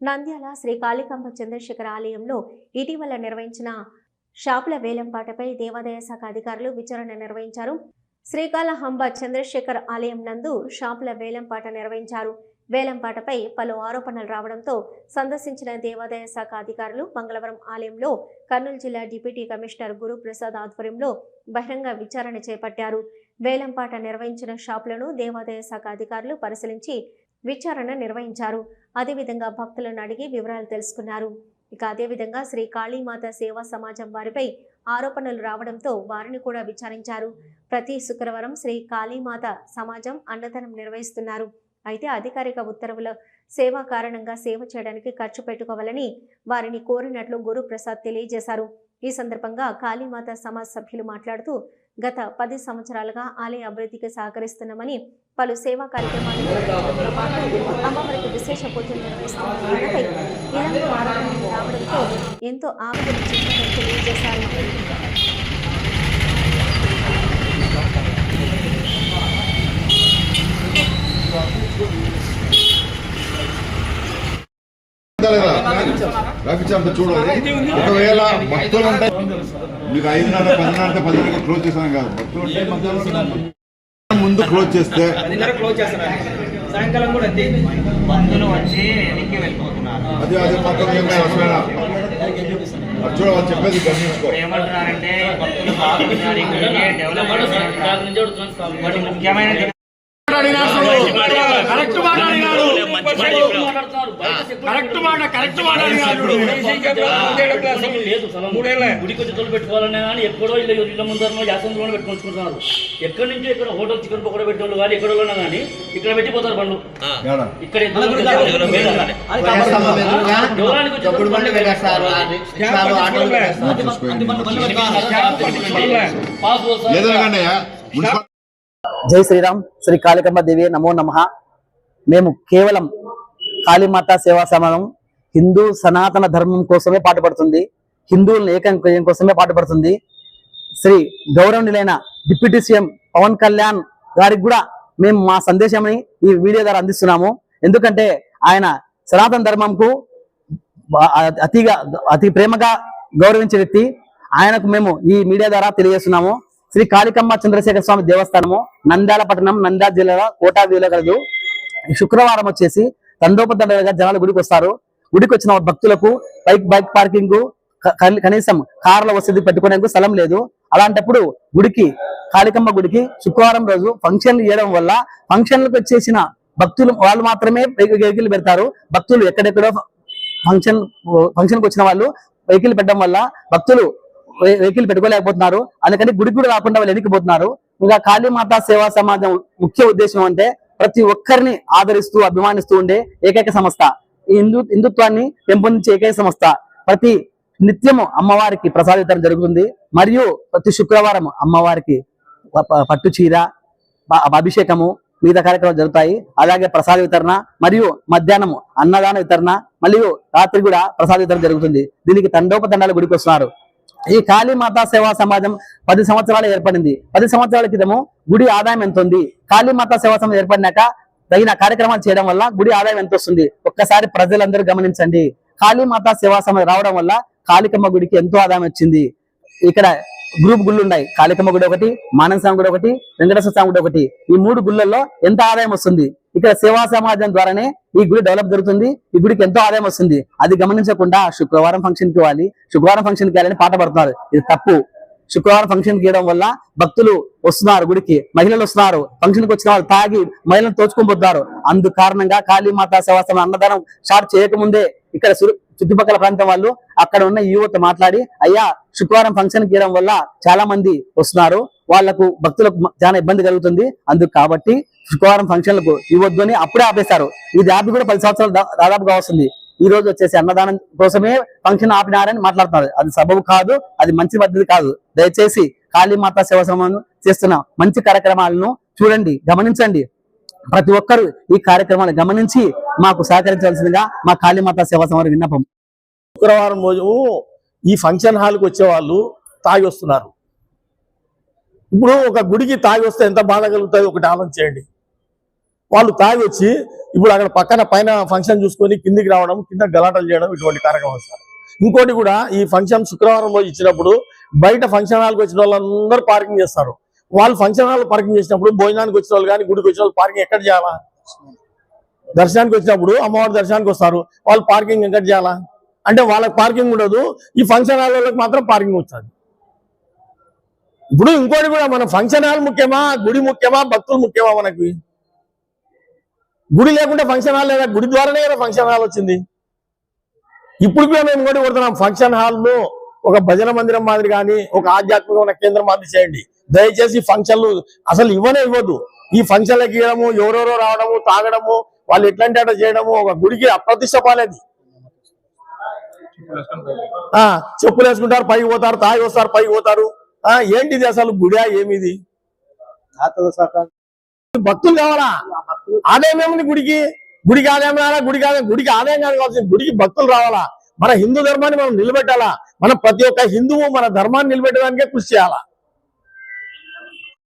నంద్యాల శ్రీ కాళికాంబ చంద్రశేఖర ఆలయంలో ఇటీవల నిర్వహించిన షాపుల వేలంపాటపై దేవాదాయ శాఖ అధికారులు విచారణ నిర్వహించారు. శ్రీకాళహంబ చంద్రశేఖర్ ఆలయం నందు షాపుల వేలంపాట నిర్వహించారు. వేలంపాటపై పలు ఆరోపణలు రావడంతో సందర్శించిన దేవాదాయ శాఖ అధికారులు మంగళవారం ఆలయంలో కర్నూలు జిల్లా డిప్యూటీ కమిషనర్ గురుప్రసాద్ ఆధ్వర్యంలో బహిరంగ విచారణ చేపట్టారు. వేలంపాట నిర్వహించిన షాపులను దేవాదాయ శాఖ అధికారులు పరిశీలించి విచారణ నిర్వహించారు. అదేవిధంగా భక్తులను అడిగి వివరాలు తెలుసుకున్నారు. ఇక అదేవిధంగా శ్రీ కాళీమాత సేవా సమాజం వారిపై ఆరోపణలు రావడంతో వారిని కూడా విచారించారు. ప్రతి శుక్రవారం శ్రీ కాళీమాత సమాజం అన్నదానం నిర్వహిస్తున్నారు. అయితే అధికారిక ఉత్తర్వుల సేవ కారణంగా సేవ చేయడానికి ఖర్చు పెట్టుకోవాలని వారిని కోరినట్లు గురుప్రసాద్ తెలియజేశారు. ఈ సందర్భంగా కాళీమాత సమాజ్ సభ్యులు మాట్లాడుతూ గత పది సంవత్సరాలుగా ఆలయ అభివృద్ధికి సహకరిస్తున్నామని పలు సేవా కార్యక్రమాలు అమ్మవారికి విశేష పూజలు నిర్వహిస్తున్న ఇలాంటి ఆరోపణలు రావడంతో ఎంతో ఆవేదన చెందినట్లు తెలియజేశారు. చూడాలి. ఒకవేళ భక్తులు ఉంటే మీకు ఐదున్నర పదిన్నర పదిన్నర క్లోజ్ చేసాను కాదు. భక్తులు ముందు క్లోజ్ చేస్తే సాయంకాలం కూడా వచ్చి అది చూడ వాళ్ళు చెప్పేది గమనించుకో. ఏమంటున్నారంటే ముఖ్యమైన కరెక్ట్ మాట్లాడినాడు కరెక్ట్ మాట కరెక్ట్ మాట్లాడినాడు మూడేళ్ళే గుడికి వచ్చి తొలి పెట్టుకోవాలనే కానీ ఎక్కడో ఇల్లు ఇళ్ళ ముందరనో యాసంలోనే పెట్టుకుంటున్నారు ఎక్కడి నుంచో ఇక్కడ హోటల్ చికెన్ పకోడా పెట్టేవాళ్ళు కానీ ఎక్కడో ఉన్నా కానీ ఇక్కడ పెట్టిపోతారు బండ్లు? ఇక్కడ జై శ్రీరామ్ శ్రీ కాళికమ్మ దేవి నమో నమ మేము కేవలం కాళీమాత సేవా సమానం హిందూ సనాతన ధర్మం కోసమే పాటుపడుతుంది. హిందువులను ఏకం కోసమే పాటుపడుతుంది. శ్రీ గౌరవనీయులైన డిప్యూటీ సీఎం పవన్ కళ్యాణ్ గారికి కూడా మేము మా సందేశాన్ని ఈ వీడియో ద్వారా అందిస్తున్నాము. ఎందుకంటే ఆయన సనాతన ధర్మంకు అతిగా అతి ప్రేమగా గౌరవించే వ్యక్తి. ఆయనకు మేము ఈ మీడియా ద్వారా తెలియజేస్తున్నాము. శ్రీ కాళికమ్మ చంద్రశేఖర స్వామి దేవస్థానము నంద్యాల పట్టణం నంద్యాల జిల్లాలో కోటాదిలో కలదు శుక్రవారం వచ్చేసి దండోపదండగా జనాలు గుడికి వస్తారు. గుడికి వచ్చిన భక్తులకు బైక్ బైక్ పార్కింగ్ కనీసం కార్ల వసతి పెట్టుకునేందుకు స్థలం లేదు. అలాంటప్పుడు గుడికి కాళికమ్మ గుడికి శుక్రవారం రోజు ఫంక్షన్లు చేయడం వల్ల ఫంక్షన్లకు వచ్చేసిన భక్తులు వాళ్ళు మాత్రమే వెహికల్ పెడతారు. భక్తులు ఎక్కడెక్కడో ఫంక్షన్ ఫంక్షన్కి వచ్చిన వాళ్ళు వెహికల్ పెట్టడం వల్ల భక్తులు వెహికల్ పెట్టుకోలేకపోతున్నారు. అందుకని గుడికి కూడా రాకుండా వాళ్ళు వెనక్కిపోతున్నారు ఇంకా కాళీమాత సేవా సమాజం ముఖ్య ఉద్దేశం అంటే ప్రతి ఒక్కరిని ఆదరిస్తూ అభిమానిస్తూ ఉండే ఏకైక సంస్థ. ఈ హిందూ హిందుత్వాన్ని పెంపొందించే ఏకైక సంస్థ. ప్రతి నిత్యము అమ్మవారికి ప్రసాద వితరణ జరుగుతుంది. మరియు ప్రతి శుక్రవారం అమ్మవారికి పట్టు చీర అభిషేకము మిగతా కార్యక్రమాలు జరుగుతాయి. అలాగే ప్రసాద వితరణ మరియు మధ్యాహ్నం అన్నదాన వితరణ మరియు రాత్రి కూడా ప్రసాద వితరణ జరుగుతుంది. దీనికి తండోపతండాలు గుడికి వస్తున్నారు. ఈ కాళీమాత సేవా సమాజం పది సంవత్సరాలు ఏర్పడింది. పది సంవత్సరాల క్రితము గుడి ఆదాయం ఎంత ఉంది కాళీమాత సేవా సమాజం ఏర్పడినాక తగిన కార్యక్రమాలు చేయడం వల్ల గుడి ఆదాయం ఎంత వస్తుంది ఒక్కసారి ప్రజలందరూ గమనించండి. కాళీమాత సేవా సమాజం రావడం వల్ల కాళికమ్మ గుడికి ఎంతో ఆదాయం వచ్చింది. ఇక్కడ గ్రూప్ గుళ్ళు ఉన్నాయి. కాళికమ్మ గుడి ఒకటి మానవ స్వామి గుడి ఒకటి వెంకటేశ్వర స్వామి గుడి ఒకటి. ఈ మూడు గుళ్ళల్లో ఎంత ఆదాయం వస్తుంది? ఇక్కడ సేవా సమాజం ద్వారానే ఈ గుడి డెవలప్ జరుగుతుంది. ఈ గుడికి ఎంతో ఆదాయం వస్తుంది. అది గమనించకుండా శుక్రవారం ఫంక్షన్కి ఇవ్వాలి. శుక్రవారం ఫంక్షన్కి వెళ్ళాలని పాట పడుతున్నారు. ఇది తప్పు. శుక్రవారం ఫంక్షన్ గీయడం వల్ల భక్తులు వస్తున్నారు గుడికి. మహిళలు వస్తున్నారు. ఫంక్షన్కి వచ్చిన వాళ్ళు తాగి మహిళలు తోచుకొని పోతున్నారు. అందు కారణంగా కాళీమాత సేవాసం అన్నదానం స్టార్ట్ చేయకముందే ఇక్కడ చుట్టుపక్కల ప్రాంతం వాళ్ళు అక్కడ ఉన్న యువత మాట్లాడి అయ్యా శుక్రవారం ఫంక్షన్ గీయడం వల్ల చాలా మంది వస్తున్నారు. వాళ్ళకు భక్తులకు చాలా ఇబ్బంది కలుగుతుంది. అందుకు కాబట్టి శుక్రవారం ఫంక్షన్లకు ఇవ్వద్దు అని అప్పుడే ఆపేశారు. ఇది ఆపి కూడా పది సంవత్సరాలు దా- దాదాపుగా వస్తుంది. ఈ రోజు వచ్చేసి అన్నదానం కోసమే ఫంక్షన్ ఆపినారని మాట్లాడుతున్నారు. అది సబబు కాదు అది మంచి పద్ధతి కాదు. దయచేసి కాళీమాత సేవ చేస్తున్న మంచి కార్యక్రమాలను చూడండి గమనించండి. ప్రతి ఒక్కరూ ఈ కార్యక్రమాన్ని గమనించి మాకు సహకరించవలసిందిగా మా కాళీమాత సేవా విన్నపం. శుక్రవారం రోజు ఈ ఫంక్షన్ హాల్కి వచ్చే వాళ్ళు తాగి వస్తున్నారు. ఇప్పుడు ఒక గుడికి తాగి వస్తే ఎంత బాధ కలుగుతుంది? ఒకటి ఆలోచన చేయండి వాళ్ళు తాగి వచ్చి ఇప్పుడు అక్కడ పక్కన పైన ఫంక్షన్ చూసుకొని కిందికి రావడం కింద గలాటలు చేయడం ఇటువంటి కార్యక్రమం సార్. ఇంకోటి కూడా ఈ ఫంక్షన్ శుక్రవారం రోజు ఇచ్చినప్పుడు బయట ఫంక్షన్ హాల్కి వచ్చిన వాళ్ళందరూ పార్కింగ్ చేస్తారు. వాళ్ళు ఫంక్షన్ హాల్ పార్కింగ్ చేసినప్పుడు భోజనానికి వచ్చిన వాళ్ళు కానీ గుడికి వచ్చిన వాళ్ళు పార్కింగ్ ఎక్కడ చేయాలా? దర్శనానికి వచ్చినప్పుడు అమ్మవారి దర్శనానికి వస్తారు. వాళ్ళు పార్కింగ్ ఎక్కడ చేయాలా? అంటే వాళ్ళకి పార్కింగ్ ఉండదు. ఈ ఫంక్షన్ హాల్ వాళ్ళకి మాత్రం పార్కింగ్ వస్తుంది ఇప్పుడు ఇంకోటి కూడా మన ఫంక్షన్ హాల్ ముఖ్యమా? గుడి ముఖ్యమా? భక్తులు ముఖ్యమా మనకి? గుడి లేకుంటే ఫంక్షన్ హాల్ లేదా? గుడి ద్వారానే కదా ఫంక్షన్ హాల్ వచ్చింది. ఇప్పుడు కూడా మేము కూడా కొడుతున్నాం. ఫంక్షన్ హాల్ను ఒక భజన మందిరం మాదిరి కానీ ఒక ఆధ్యాత్మికమైన కేంద్రం మాదిరి చేయండి. దయచేసి ఫంక్షన్లు అసలు ఇవ్వనే ఇవ్వద్దు. ఈ ఫంక్షన్లకు ఇవ్వడము ఎవరెవరో రావడము తాగడము వాళ్ళు ఎట్లాంటి అట్లా చేయడము ఒక గుడికి అప్రతిష్ట పాలేది. ఆ చెప్పులు వేసుకుంటారు పైకి పోతారు తాగి వస్తారు పైకి పోతారు. ఆ ఏంటిది అసలు గుడా ఏమిది? భక్తులు కావాలా? ఆదాయం ఏముంది గుడికి? గుడికి ఆదాయం రావాలా గుడికి ఆదాయం గుడికి ఆదాయం కాదు కావాల్సింది గుడికి భక్తులు రావాలా? మన హిందూ ధర్మాన్ని మనం నిలబెట్టాలా? మన ప్రతి ఒక్క హిందువు మన ధర్మాన్ని నిలబెట్టడానికే కృషి చేయాలా?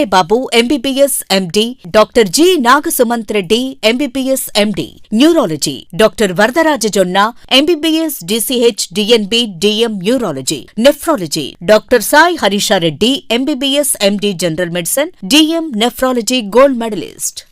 Babu MBBS MD doctor G. Nagasumanth Reddy MBBS MD neurology doctor Varadaraja Jonna MBBS DCH DNB DM neurology nephrology doctor Sai Harishareddy MBBS MD general medicine DM nephrology gold medalist.